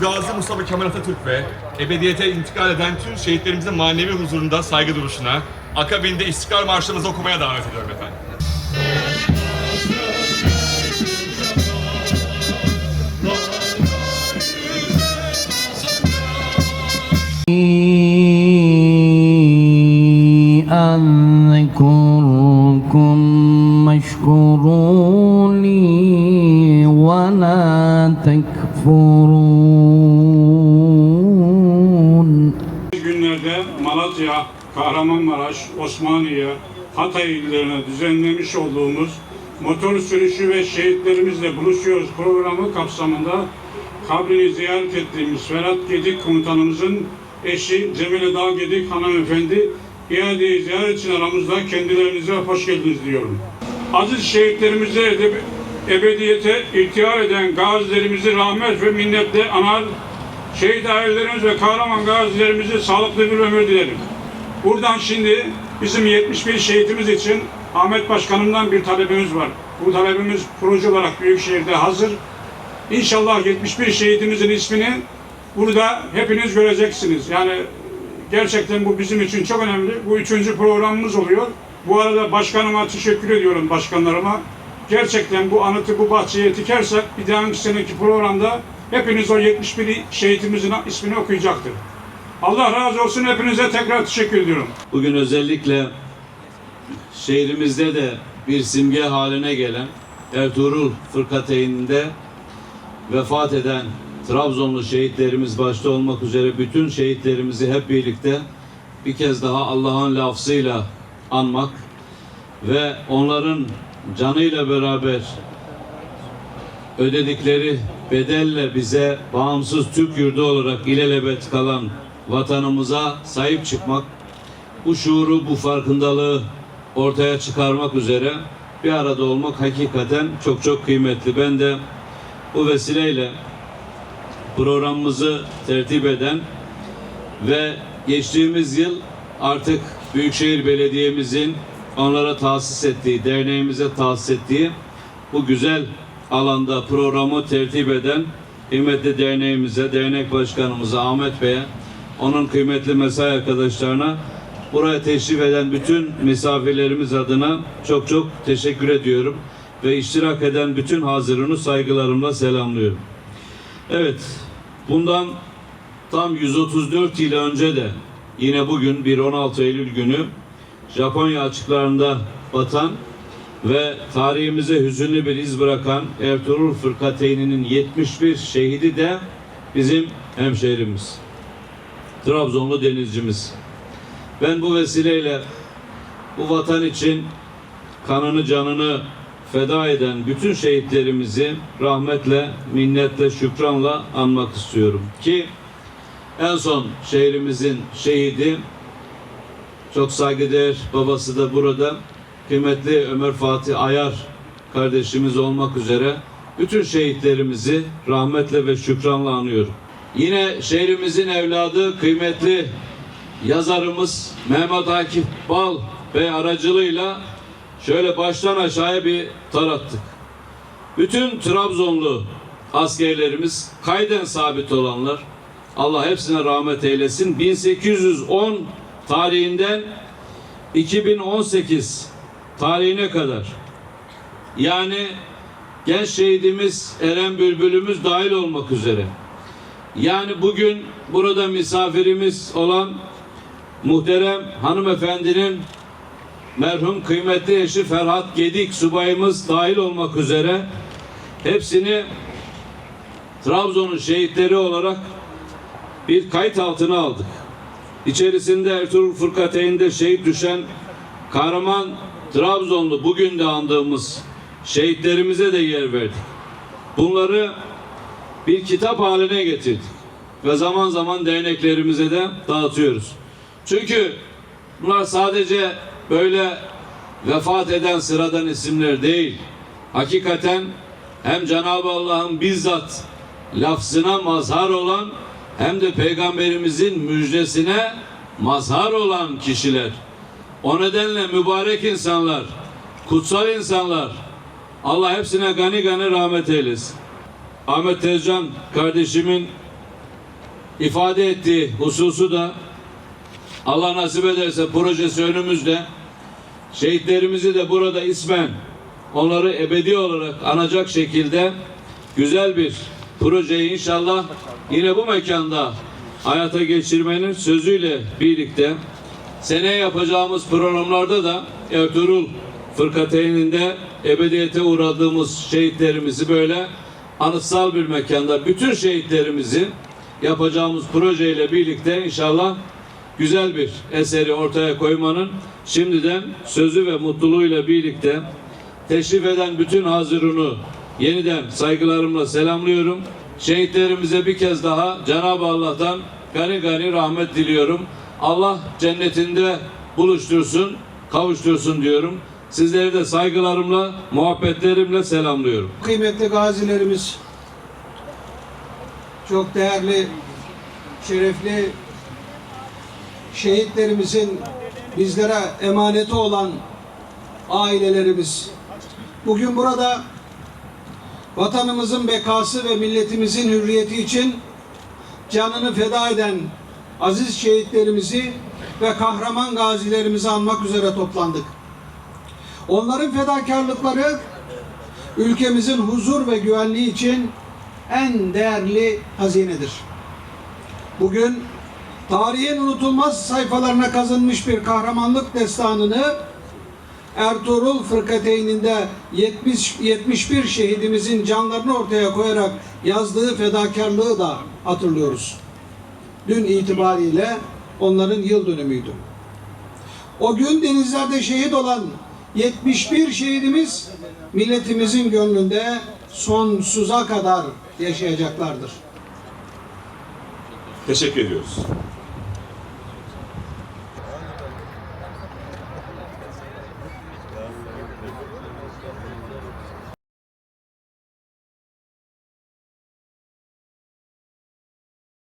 Gazi Mustafa Kemal Atatürk ve ebediyete intikal eden tüm şehitlerimizin manevi huzurunda saygı duruşuna, akabinde İstiklal Marşımızı okumaya davet ediyorum efendim. أذكركم مشكوروني ولا تكفرون Kahramanmaraş, Osmaniye, Hatay illerine düzenlemiş olduğumuz motor sürüşü ve şehitlerimizle buluşuyoruz programı kapsamında kabrini ziyaret ettiğimiz Ferhat Gedik komutanımızın eşi Cemile Dağ Gedik hanımefendi iadeyi ziyaret için aramızda kendilerinize hoş geldiniz diyorum. Aziz şehitlerimize ede- ebediyete ihtiyar eden gazilerimizi rahmet ve minnetle anar, şehit ailelerimiz ve kahraman gazilerimize sağlıklı bir ömür dilerim. Buradan şimdi bizim 71 şehitimiz için Ahmet Başkanım'dan bir talebimiz var. Bu talebimiz proje olarak Büyükşehir'de hazır. İnşallah 71 şehitimizin ismini burada hepiniz göreceksiniz. Yani gerçekten bu bizim için çok önemli. Bu üçüncü programımız oluyor. Bu arada başkanıma teşekkür ediyorum başkanlarıma. Gerçekten bu anıtı bu bahçeye dikersek bir dahaki seneki programda hepiniz o 71 şehitimizin ismini okuyacaktır. Allah razı olsun hepinize tekrar teşekkür ediyorum. Bugün özellikle şehrimizde de bir simge haline gelen Ertuğrul Fırkateyn'inde vefat eden Trabzonlu şehitlerimiz başta olmak üzere bütün şehitlerimizi hep birlikte bir kez daha Allah'ın lafzıyla anmak ve onların canıyla beraber ödedikleri bedelle bize bağımsız Türk yurdu olarak ilelebet kalan vatanımıza sahip çıkmak, bu şuuru, bu farkındalığı ortaya çıkarmak üzere bir arada olmak hakikaten çok çok kıymetli. Ben de bu vesileyle programımızı tertip eden ve geçtiğimiz yıl artık Büyükşehir Belediye'mizin onlara tahsis ettiği, derneğimize tahsis ettiği bu güzel alanda programı tertip eden kıymetli derneğimize, dernek başkanımıza Ahmet Bey'e, onun kıymetli mesai arkadaşlarına, buraya teşrif eden bütün misafirlerimiz adına çok çok teşekkür ediyorum ve iştirak eden bütün hazırını saygılarımla selamlıyorum. Evet, bundan tam 134 yıl önce de yine bugün bir 16 Eylül günü Japonya açıklarında batan ve tarihimize hüzünlü bir iz bırakan Ertuğrul Fırkateyn'in 71 şehidi de bizim hemşehrimiz. Trabzonlu denizcimiz. Ben bu vesileyle bu vatan için kanını canını feda eden bütün şehitlerimizi rahmetle, minnetle, şükranla anmak istiyorum. Ki en son şehrimizin şehidi çok saygıdeğer babası da burada kıymetli Ömer Fatih Ayar kardeşimiz olmak üzere bütün şehitlerimizi rahmetle ve şükranla anıyorum. Yine şehrimizin evladı kıymetli yazarımız Mehmet Akif Bal Bey aracılığıyla şöyle baştan aşağıya bir tarattık. Bütün Trabzonlu askerlerimiz kayden sabit olanlar Allah hepsine rahmet eylesin. 1810 tarihinden 2018 tarihine kadar yani genç şehidimiz Eren Bülbül'ümüz dahil olmak üzere yani bugün burada misafirimiz olan muhterem hanımefendinin merhum kıymetli eşi Ferhat Gedik subayımız dahil olmak üzere hepsini Trabzon'un şehitleri olarak bir kayıt altına aldık. İçerisinde Ertuğrul Fırkateyn'de şehit düşen kahraman Trabzonlu bugün de andığımız şehitlerimize de yer verdik. Bunları bir kitap haline getirdik ve zaman zaman derneklerimize de dağıtıyoruz. Çünkü bunlar sadece böyle vefat eden sıradan isimler değil. Hakikaten hem Cenab-ı Allah'ın bizzat lafzına mazhar olan hem de peygamberimizin müjdesine mazhar olan kişiler. O nedenle mübarek insanlar, kutsal insanlar Allah hepsine gani gani rahmet eylesin. Ahmet Tezcan kardeşimin ifade ettiği hususu da Allah nasip ederse projesi önümüzde. Şehitlerimizi de burada ismen onları ebedi olarak anacak şekilde güzel bir projeyi inşallah yine bu mekanda hayata geçirmenin sözüyle birlikte seneye yapacağımız programlarda da Ertuğrul Fırkateyn'inde ebediyete uğradığımız şehitlerimizi böyle anıtsal bir mekanda bütün şehitlerimizi yapacağımız projeyle birlikte inşallah güzel bir eseri ortaya koymanın şimdiden sözü ve mutluluğuyla birlikte teşrif eden bütün hazırını yeniden saygılarımla selamlıyorum. Şehitlerimize bir kez daha Cenab-ı Allah'tan gani gani rahmet diliyorum. Allah cennetinde buluştursun, kavuştursun diyorum. Sizleri de saygılarımla, muhabbetlerimle selamlıyorum. Kıymetli gazilerimiz, çok değerli, şerefli şehitlerimizin bizlere emaneti olan ailelerimiz. Bugün burada vatanımızın bekası ve milletimizin hürriyeti için canını feda eden aziz şehitlerimizi ve kahraman gazilerimizi anmak üzere toplandık. Onların fedakarlıkları ülkemizin huzur ve güvenliği için en değerli hazinedir. Bugün tarihin unutulmaz sayfalarına kazınmış bir kahramanlık destanını Ertuğrul Fırkateyn'inde 70, 71 şehidimizin canlarını ortaya koyarak yazdığı fedakarlığı da hatırlıyoruz. Dün itibariyle onların yıl dönümüydü. O gün denizlerde şehit olan 71 şehidimiz milletimizin gönlünde sonsuza kadar yaşayacaklardır. Teşekkür ediyoruz.